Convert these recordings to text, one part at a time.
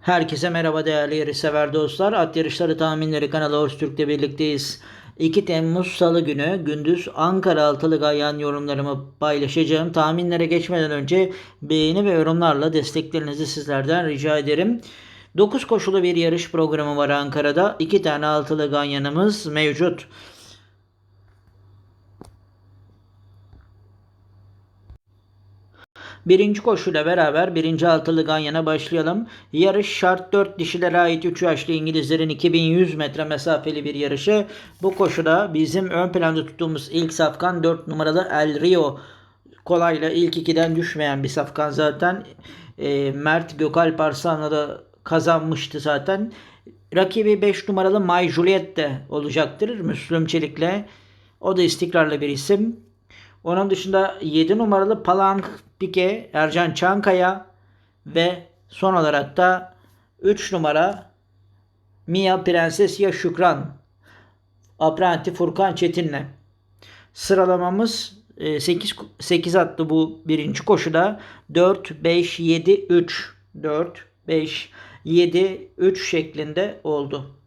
Herkese merhaba değerli yarışsever dostlar. At Yarışları Tahminleri kanalı Öztürk'te birlikteyiz. 2 Temmuz Salı günü gündüz Ankara Altılı Gayan yorumlarımı paylaşacağım. Tahminlere geçmeden önce beğeni ve yorumlarla desteklerinizi sizlerden rica ederim. 9 koşulu bir yarış programı var Ankara'da. 2 tane altılı ganyanımız mevcut. Birinci koşuyla beraber birinci altılı Ganyan'a başlayalım. Yarış şart 4 dişilere ait 3 yaşlı İngilizlerin 2100 metre mesafeli bir yarışı. Bu koşuda bizim ön planda tuttuğumuz ilk safkan 4 numaralı El Rio. Kolayla ilk ikiden düşmeyen bir safkan zaten. E, Mert Gökalp Arslan'la da kazanmıştı zaten. Rakibi 5 numaralı My Juliet de olacaktır. Müslüm Çelik'le. O da istikrarlı bir isim. Onun dışında 7 numaralı Palank Pike, Ercan Çankaya ve son olarak da 3 numara Mia Prenses Ya Şükran Apranti Furkan Çetin'le. Sıralamamız 8, 8 attı bu birinci koşuda. 4, 5, 7, 3. 4, 5, 7, 3 şeklinde oldu.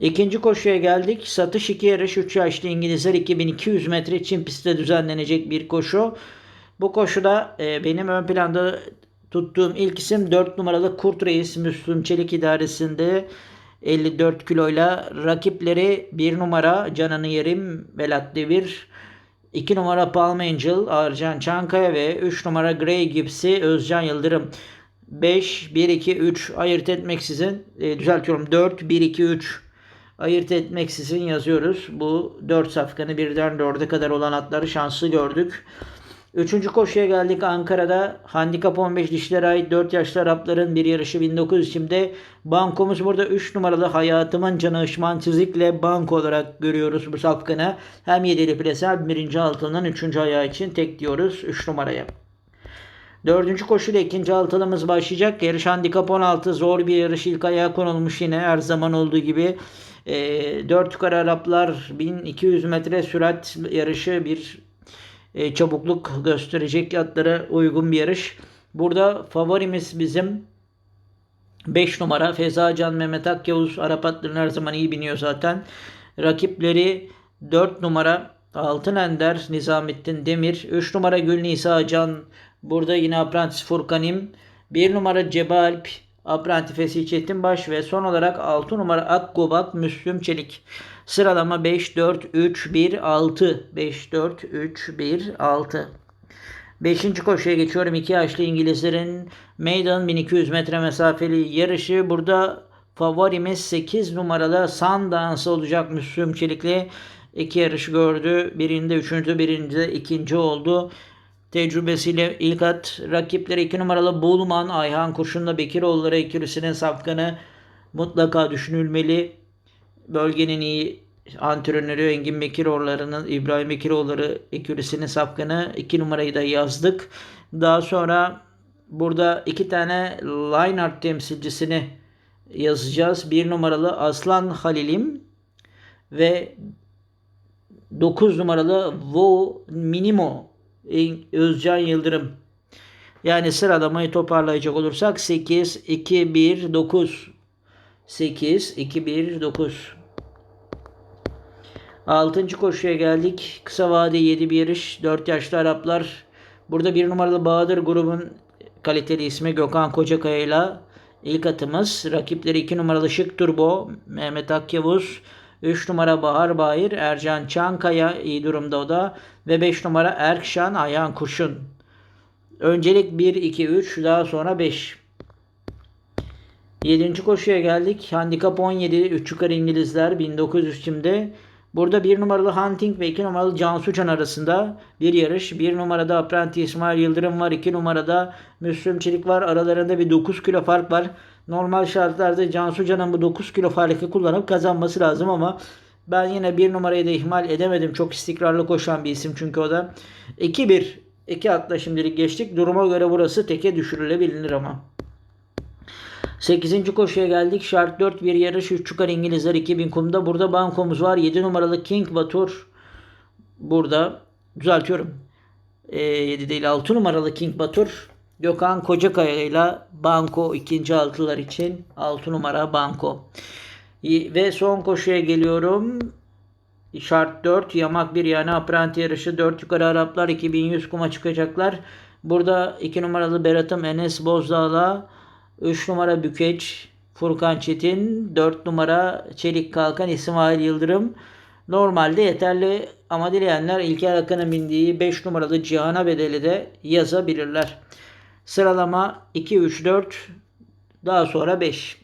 İkinci koşuya geldik. Satış 2 yarış 3 yaşlı İngilizler 2200 metre Çin pistte düzenlenecek bir koşu. Bu koşuda e, benim ön planda tuttuğum ilk isim 4 numaralı Kurt Reis Müslüm Çelik idaresinde 54 kiloyla rakipleri 1 numara Cananı Yerim Velat Devir 2 numara Palm Angel Arcan Çankaya ve 3 numara Grey Gipsy Özcan Yıldırım 5 1 2 3 ayırt etmeksizin e, düzeltiyorum 4 1 2 3 ayırt etmeksizin yazıyoruz. Bu 4 safkanı birden 4'e kadar olan atları şanslı gördük. Üçüncü koşuya geldik Ankara'da. Handikap 15 dişlere ait 4 yaşlı Arapların bir yarışı 1900 şimdi. Bankomuz burada 3 numaralı Hayatımın Canı Işman Çizik'le banko olarak görüyoruz bu safkanı. Hem 7'li plase hem 1. altından 3. ayağı için tek diyoruz 3 numaraya. Dördüncü koşuyla ikinci altılımız başlayacak. Yarış handikap 16 zor bir yarış ilk ayağa konulmuş yine her zaman olduğu gibi. E, 4 yukarı Araplar 1200 metre sürat yarışı bir e, çabukluk gösterecek atlara uygun bir yarış. Burada favorimiz bizim 5 numara Feza Can Mehmet Akyavuz Arap atlarını her zaman iyi biniyor zaten. Rakipleri 4 numara Altın Ender Nizamettin Demir 3 numara Gül Nisa Can Burada yine Apprentice Furkanim 1 numara Cebalp Apprentice Fesih Baş ve son olarak 6 numara Akgobak Müslüm Çelik. Sıralama 5, 4, 3, 1, 6. 5, 4, 3, 1, 6. Beşinci koşuya geçiyorum. 2 yaşlı İngilizlerin Maiden 1200 metre mesafeli yarışı. Burada favorimiz 8 numaralı Sundance olacak Müslüm Çelikli. İki yarış gördü. Birinde üçüncü, birinde ikinci oldu. Tecrübesiyle ilk at rakipleri 2 numaralı Bulman, Ayhan Kurşun'la Bekiroğulları ikilisinin safkanı mutlaka düşünülmeli. Bölgenin iyi antrenörü Engin Bekiroğulları'nın İbrahim Bekiroğulları ikilisinin safkanı 2 numarayı da yazdık. Daha sonra burada iki tane line art temsilcisini yazacağız. Bir numaralı Aslan Halilim ve 9 numaralı Vo Minimo Özcan Yıldırım. Yani sıralamayı toparlayacak olursak 8, 2, 1, 9. 8, 2, 1, 9. Altıncı koşuya geldik. Kısa vade 7 bir yarış. 4 yaşlı Araplar. Burada bir numaralı Bahadır grubun kaliteli ismi Gökhan Kocakaya ile ilk atımız. Rakipleri 2 numaralı Şık Turbo Mehmet Akyavuz. 3 numara Bahar Bayır, Ercan Çankaya iyi durumda o da. Ve 5 numara Erkşan Ayhan Kurşun. Öncelik 1, 2, 3 daha sonra 5. 7. koşuya geldik. Handikap 17. 3 yukarı İngilizler 1900 şimdi. Burada 1 numaralı Hunting ve 2 numaralı Cansu Can arasında bir yarış. 1 numarada Apprenti İsmail Yıldırım var. 2 numarada Müslüm Çelik var. Aralarında bir 9 kilo fark var. Normal şartlarda Cansu Can'ın bu 9 kilo farkı kullanıp kazanması lazım ama ben yine bir numarayı da ihmal edemedim. Çok istikrarlı koşan bir isim çünkü o da. 2-1. 2 atla şimdilik geçtik. Duruma göre burası teke düşürülebilir ama. 8. koşuya geldik. Şart 4 bir yarış. 3 yukarı İngilizler 2000 kumda. Burada bankomuz var. 7 numaralı King Batur. Burada düzeltiyorum. E, 7 değil 6 numaralı King Batur. Gökhan Kocakaya ile Banko ikinci altılar için 6 numara Banko. Ve son koşuya geliyorum. Şart 4 yamak bir yani apranti yarışı 4 yukarı Araplar 2100 kuma çıkacaklar. Burada 2 numaralı Berat'ım Enes Bozdağ'la 3 numara Bükeç Furkan Çetin 4 numara Çelik Kalkan İsmail Yıldırım. Normalde yeterli ama dileyenler İlker Akın'ın bindiği 5 numaralı Cihan'a bedeli de yazabilirler. Sıralama 2, 3, 4 daha sonra 5.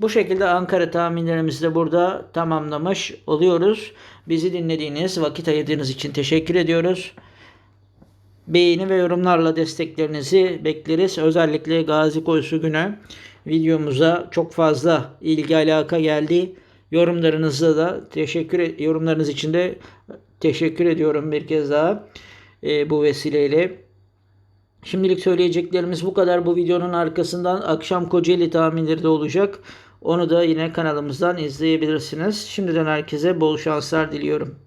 Bu şekilde Ankara tahminlerimizi de burada tamamlamış oluyoruz. Bizi dinlediğiniz, vakit ayırdığınız için teşekkür ediyoruz. Beğeni ve yorumlarla desteklerinizi bekleriz. Özellikle Gazi Koyusu günü videomuza çok fazla ilgi alaka geldi. Yorumlarınızda da teşekkür yorumlarınız için de teşekkür ediyorum bir kez daha e, bu vesileyle. Şimdilik söyleyeceklerimiz bu kadar. Bu videonun arkasından akşam Kocaeli tahminleri de olacak. Onu da yine kanalımızdan izleyebilirsiniz. Şimdiden herkese bol şanslar diliyorum.